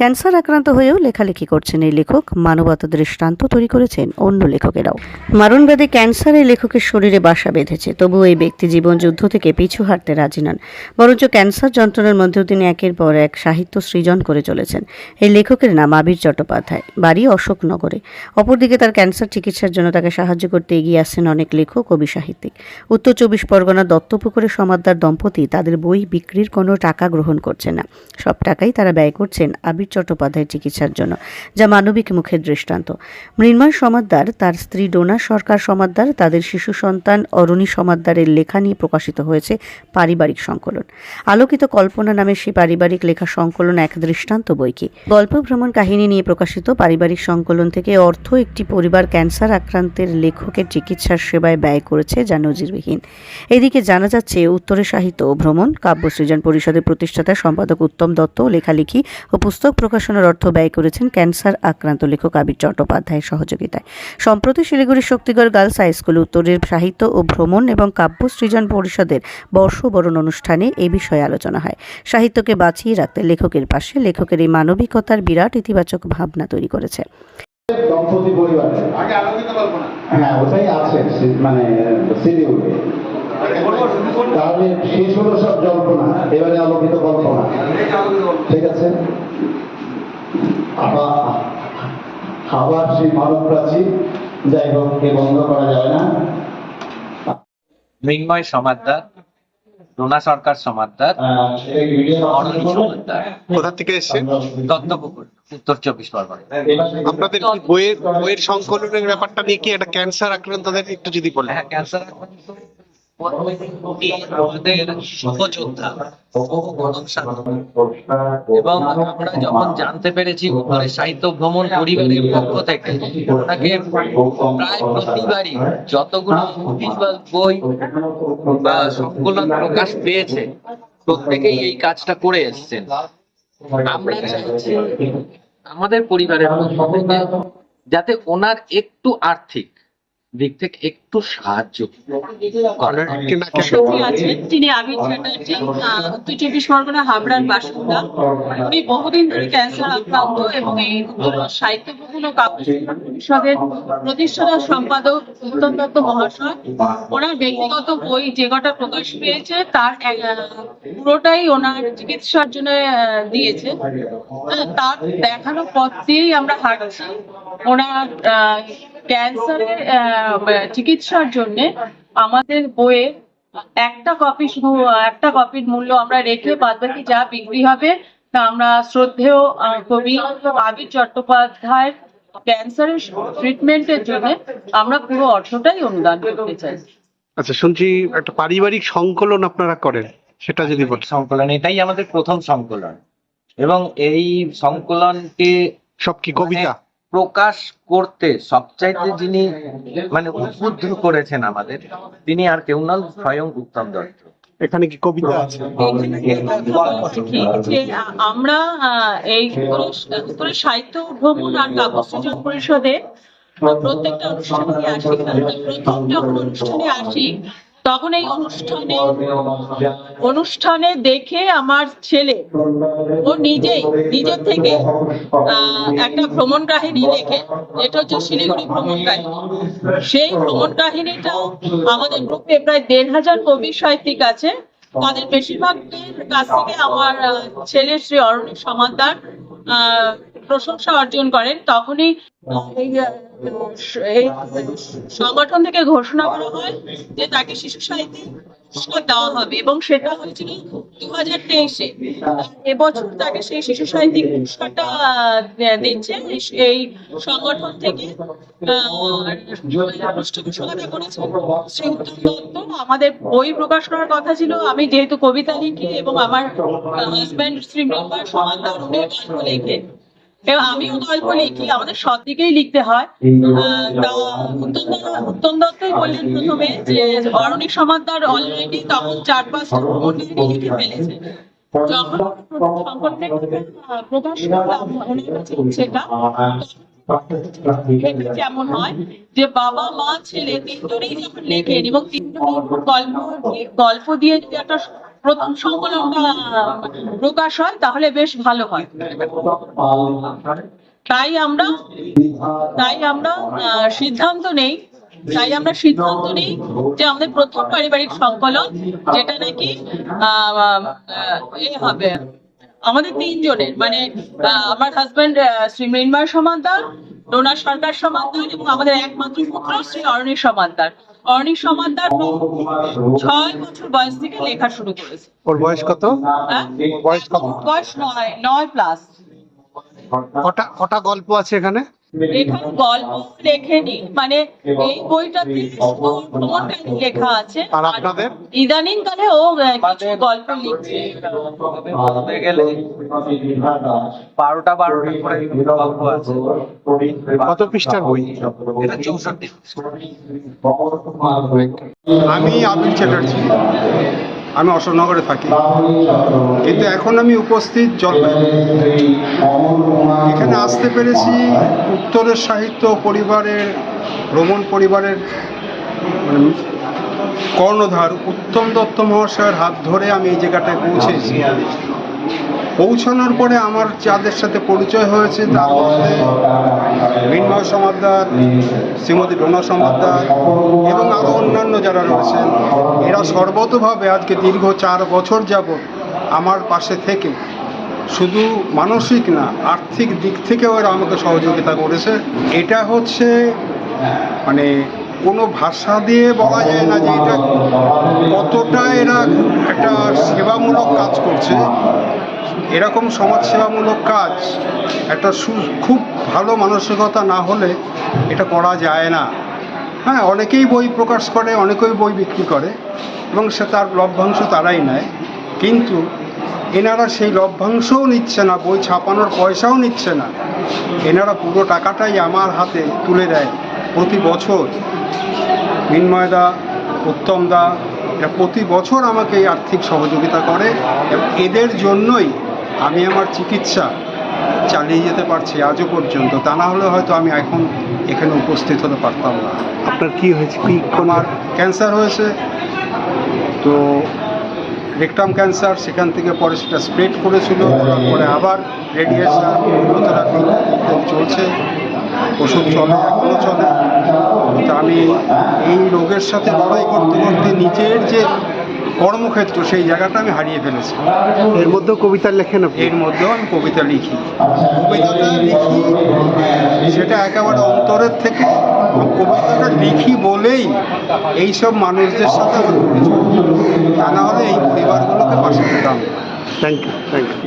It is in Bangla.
ক্যান্সার আক্রান্ত হয়েও লেখালেখি করছেন এই লেখক। মানবতা দৃষ্টান্ত তৈরি করেছেন অন্য লেখকেরাও। মারণব্যাধি ক্যান্সার এই লেখকের শরীরে বাসা বেঁধেছে, তবুও এই ব্যক্তি জীবন যুদ্ধ থেকে পিছু হাঁটতে রাজি নন। বরঞ্চ ক্যান্সার যন্ত্রণার মধ্যেও তিনি একের পর এক সাহিত্য সৃজন করে চলেছেন। এই লেখকের নাম আবির চট্টোপাধ্যায়, বাড়ি অশোকনগরে। অপরদিকে তার ক্যান্সার চিকিৎসার জন্য তাকে সাহায্য করতে এগিয়ে আসছেন অনেক লেখক কবি সাহিত্যিক উত্তর চব্বিশ পরগনা দত্তপুকুরে সমাদদার দম্পতি তাদের বই বিক্রির কোনো টাকা গ্রহণ করছে না। সব টাকাই তারা ব্যয় করছেন আবির চট্টোপাধ্যায়ের চিকিৎসার জন্য, যা মানবিক মুখের দৃষ্টান্ত। মৃন্ময় সমাদ্দার তার স্ত্রী ডোনা সরকার সমাদ্দার, তাদের শিশু সন্তান অরুণী সমাদ্দারের লেখা নিয়ে প্রকাশিত হয়েছে পারিবারিক সংকলন। আলোকিত কল্পনা নামে সেই পারিবারিক লেখা সংকলন এক দৃষ্টান্ত বই কি গল্প, ভ্রমণ কাহিনী নিয়ে প্রকাশিত পারিবারিক সংকলন থেকে অর্থ একটি পরিবার ক্যান্সার আক্রান্তের লেখকের চিকিৎসার সেবায় ব্যয় করেছে যা নজিরবিহীন। এদিকে জানা যাচ্ছে, উত্তরে সাহিত্য ভ্রমণ, কাব্য সৃজন পরিষদের প্রতিষ্ঠাতা সম্পাদক উত্তম দত্ত লেখালেখি ও পুস্তক প্রকাশনের অর্থ ব্যয় করেছেন ক্যান্সার আক্রান্ত লেখক আবির চট্টোপাধ্যায়ের সহযোগিতায়। সম্প্রতি শিলিগুড়ির শক্তিগড় গার্লস হাই স্কুলে উত্তরের সাহিত্য ও ভ্রমণ এবং কাব্য সৃজন পরিষদের বর্ষবরণ অনুষ্ঠানে এ বিষয়ে আলোচনা হয়। সাহিত্যকে বাঁচিয়ে রাখতে লেখকের পাশে লেখকের এই মানবিকতার বিরাট ইতিবাচক ভাবনা তৈরি করেছে। দম্পতি পরিবারে আগে আলোকিত কল্পনা হ্যাঁ ওটাই আছে মানে তাহলে শেষ হলো সব জল্পনা এবারে আলোকিত কল্পনা ঠিক আছে? আবার সেই মানব প্রাচীর যাই হোক এ বন্ধ করা যাবে না। মৃন্ময় সমাদ্দার রোনা সরকার সমাদ্দার সমাদ্দার। কোথা থেকে এসছেন? দত্তপুকুর উত্তর চব্বিশ পরগনা। আপনাদের বইয়ের বইয়ের সংকলনের ব্যাপারটা নিয়ে কি একটা ক্যান্সার আক্রান্তদের একটু যদি বলেন। হ্যাঁ ক্যান্সার আক্রান্ত এবং আমরা যখন জানতে পেরেছি সাহিত্য ভ্রমণ পরিবারের পক্ষ থেকে ওনাকে প্রায় প্রতিবারই যতগুলো বই বা সংকলন প্রকাশ পেয়েছে, প্রত্যেকেই এই কাজটা করে এসছেন। আমরা চাইছি আমাদের পরিবারের যাতে ওনার একটু আর্থিক দিক থেকে একটু সাহায্য হয়। তিনি আবির চ্যাটার্জি উত্তর চব্বিশ পরগনা হাবড়ার বাসিন্দা। উনি বহুদিন ধরে ক্যান্সার আক্রান্ত এবং এই উত্তর সাহিত্য পরিষদের প্রতিষ্ঠাতা সম্পাদক উত্তম দত্ত মহাশয়, ওনার ব্যক্তিগত বই যে কটা প্রকাশ পেয়েছে, তার পুরোটাই ওনার চিকিৎসার জন্য দিয়েছে। তার দেখানো পথ দিয়েই আমরা হাঁটছি। ওনার ক্যান্সারের চিকিৎসার জন্য আমাদের বইয়ে একটা কপি শুধু একটা কপির মূল্য আমরা রেখে বাদবাকি যা বিক্রি হবে আমরা শ্রদ্ধেয় কবি আবির চট্টোপাধ্যায়ের ক্যান্সারের ট্রিটমেন্টের জন্য আমরা পুরো অর্থটাই অনুদান করতে চাই। আচ্ছা শুনছি একটা পারিবারিক সংকলন আপনারা করেন সেটা যদি বলেন। সংকলন এটাই আমাদের প্রথম সংকলন। এবং এই সংকলনকে সব কি কবিতা? মানে প্রকাশ করতে সবচাইতে যিনি মানে উদ্বুদ্ধ করেছেন আমাদের তিনি আর কেউ নন স্বয়ং উত্তম দত্ত। এখানে কি কবিতা আছে? কি যে আমরা আহ, এই সাহিত্য ভ্রমণ আর কাগজ সৃজন পরিষদে প্রত্যেকটা অনুষ্ঠানে আসি প্রথম যখন অনুষ্ঠানে আসি তখন এই অনুষ্ঠানে অনুষ্ঠানে দেখে আমার ছেলে, ও নিজেই নিজের থেকে একটা ভ্রমণ কাহিনী লেখে যেটা হচ্ছে শিলিগুড়ি ভ্রমণ কাহিনী। সেই ভ্রমণ কাহিনীটাও আমাদের গ্রুপে প্রায় দেড় হাজার কবি সাহিত্যিক আছে। তাদের বেশিরভাগের কাছ থেকে আমার ছেলে শ্রী অরণ্য সমাদার প্রশংসা অর্জন করেন। তখনই সংগঠন থেকে ঘোষণা করা হয় যে তাকে শিশু সাহিত্যে পুরস্কার দেওয়া হবে এবং সেটা হয়েছিল দু হাজার তেইশে এবছর তাকে সেই শিশু সাহিত্যিক পুরস্কারটা দিচ্ছে। এই- সংগঠন থেকে আমাদের বই প্রকাশ করার কথা ছিল। আমি যেহেতু কবিতা লিখি এবং আমার হাজব্যান্ড শ্রী মৃন্ময় সমান্তার লেখে। আমিও গল্প লিখি আমাদের সব দিকেই লিখতে হয়। উত্তম দত্তই বললেন প্রথমে যে অরণিক সমাদ্দার অলরেডি তখন চার পাঁচটা লিখে ফেলেছে। যখন যেমন হয় যে বাবা, মা, ছেলে তিনজনেই যখন লেখেন এবং তিনজনেই গল্প গল্প দিয়ে একটা প্রথম প্রকাশ হয় তাহলে বেশ ভালো হয়। তাই আমরা তাই আমরা সিদ্ধান্ত নেই, তাই আমরা সিদ্ধান্ত নিই যে আমাদের প্রথম পারিবারিক সংকলন, যেটা নাকি হবে। আমাদের তিনজনের মানে আমার হাজবেন্ড শ্রী মৃন্ময় সমাদ্দার ডোনা সরকার সমাদ্দার এবং আমাদের একমাত্র পুত্র শ্রী অরণি সমাদ্দার অরণি সমাদার ছয় বছর বয়স থেকে লেখা শুরু করেছে। ওর বয়স কত? হ্যাঁ? বয়স কত? বয়স নয় নয় প্লাস কটা কটা গল্প আছে এখানে? এখানে গল্প লেখেনি। মানে এই বইটাতে লেখা আছে। আর আপনাদের? ইদানিং কালে ও কিছু গল্প লিখছে। বলতে গেলে বারোটা বারোটা করে গল্প আছে। কত পৃষ্ঠার বই? এটা চৌষট্টি। আমি আবির চ্যাটার্জি। আমি অশোকনগরে থাকি। কিন্তু এখন আমি উপস্থিত জলপাইগুড়ি এখানে আসতে পেরেছি উত্তরের সাহিত্য পরিবারের ভ্রমণ পরিবারের মানে কর্ণধার উত্তম দত্ত মহাশয়ের হাত ধরে আমি এই জায়গাটায় পৌঁছেছি। পৌঁছানোর পরে আমার যাদের সাথে পরিচয় হয়েছে, তার মধ্যে মৃন্ময় সমাদ্দার, শ্রীমতী ডোনা সমাদ্দার এবং আরও অন্যান্য যারা রয়েছেন। এরা সর্বতভাবে আজকে দীর্ঘ চার বছর যাবৎ আমার পাশে থেকে শুধু মানসিক না, আর্থিক দিক থেকেও এরা আমাকে সহযোগিতা করেছে। এটা হচ্ছে মানে কোনো ভাষা দিয়ে বলা যায় না যে এটা কতটা এরা একটা সেবামূলক কাজ করছে। এরকম সমাজসেবামূলক কাজ, একটা সু- খুব ভালো মানসিকতা না হলে এটা করা যায় না। হ্যাঁ অনেকেই বই প্রকাশ করে, অনেকেই বই বিক্রি করে, এবং সে তার লভ্যাংশ তারাই নেয়। কিন্তু এনারা সেই লভ্যাংশও নিচ্ছে না, বই ছাপানোর পয়সাও নিচ্ছে না। এনারা পুরো টাকাটাই আমার হাতে তুলে দেয় প্রতি বছর। মিন্ময়দা উত্তমদা এরা প্রতি বছর আমাকে আর্থিক সহযোগিতা করে, এবং এদের জন্যই আমি আমার চিকিৎসা চালিয়ে যেতে পারছি আজও পর্যন্ত। তা না হলে হয়তো আমি এখন এখানে উপস্থিত হতে পারতাম না। আপনার কি হয়েছে? কি আমার ক্যান্সার হয়েছে। তো রেকটাম ক্যান্সার সেখান থেকে পরে সেটা স্প্রেড করেছিল। তারপরে আবার রেডিয়েশন কেমোথেরাপি চলছে। ওষুধ চলে এখনও চলে। তো আমি এই রোগের সাথে লড়াই করতে করতে নিজের যে কর্মক্ষেত্র সেই জায়গাটা আমি হারিয়ে ফেলেছি। এর মধ্যেও কবিতা লেখেন আপনি? এর মধ্যেও আমি কবিতা লিখি। কবিতাটা লিখি? সেটা একেবারে অন্তরের থেকে কবিতাটা লিখি বলেই এইসব মানুষদের সাথে আমার পরিচয়। তা না হলে এই পরিবারগুলোকে পাশে পেতাম। Thank you thank you